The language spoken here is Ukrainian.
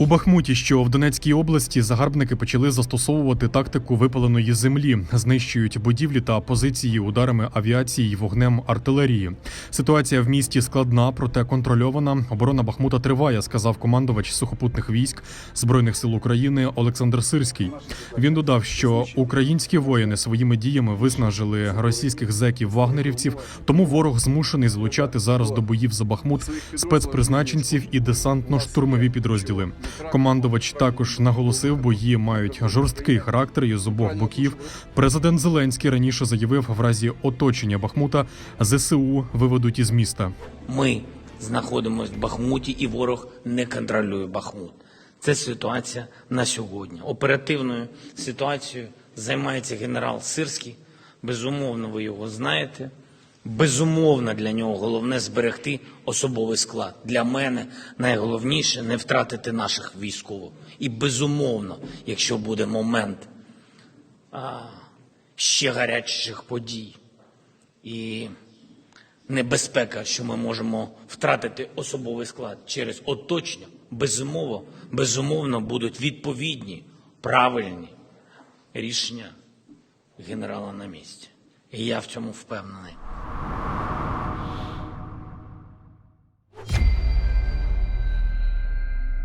У Бахмуті, що в Донецькій області, загарбники почали застосовувати тактику випаленої землі, знищують будівлі та позиції ударами авіації й вогнем артилерії. Ситуація в місті складна, проте контрольована. Оборона Бахмута триває, сказав командувач сухопутних військ збройних сил України Олександр Сирський. Він додав, що українські воїни своїми діями виснажили російських зеків вагнерівців, тому ворог змушений залучати зараз до боїв за Бахмут спецпризначенців і десантно-штурмові підрозділи. Командувач також наголосив, бої мають жорсткий характер і з обох боків. Президент Зеленський раніше заявив, в разі оточення Бахмута ЗСУ виведуть із міста. Ми знаходимося в Бахмуті, і ворог не контролює Бахмут. Це ситуація на сьогодні. Оперативною ситуацією займається генерал Сирський. Безумовно, ви його знаєте. Безумовно, для нього головне зберегти особовий склад. Для мене найголовніше не втратити наших військових. І безумовно, якщо буде момент а, ще гарячих подій і небезпека, що ми можемо втратити особовий склад через оточення, безумовно, безумовно будуть відповідні, правильні рішення генерала на місці. І я в цьому впевнений.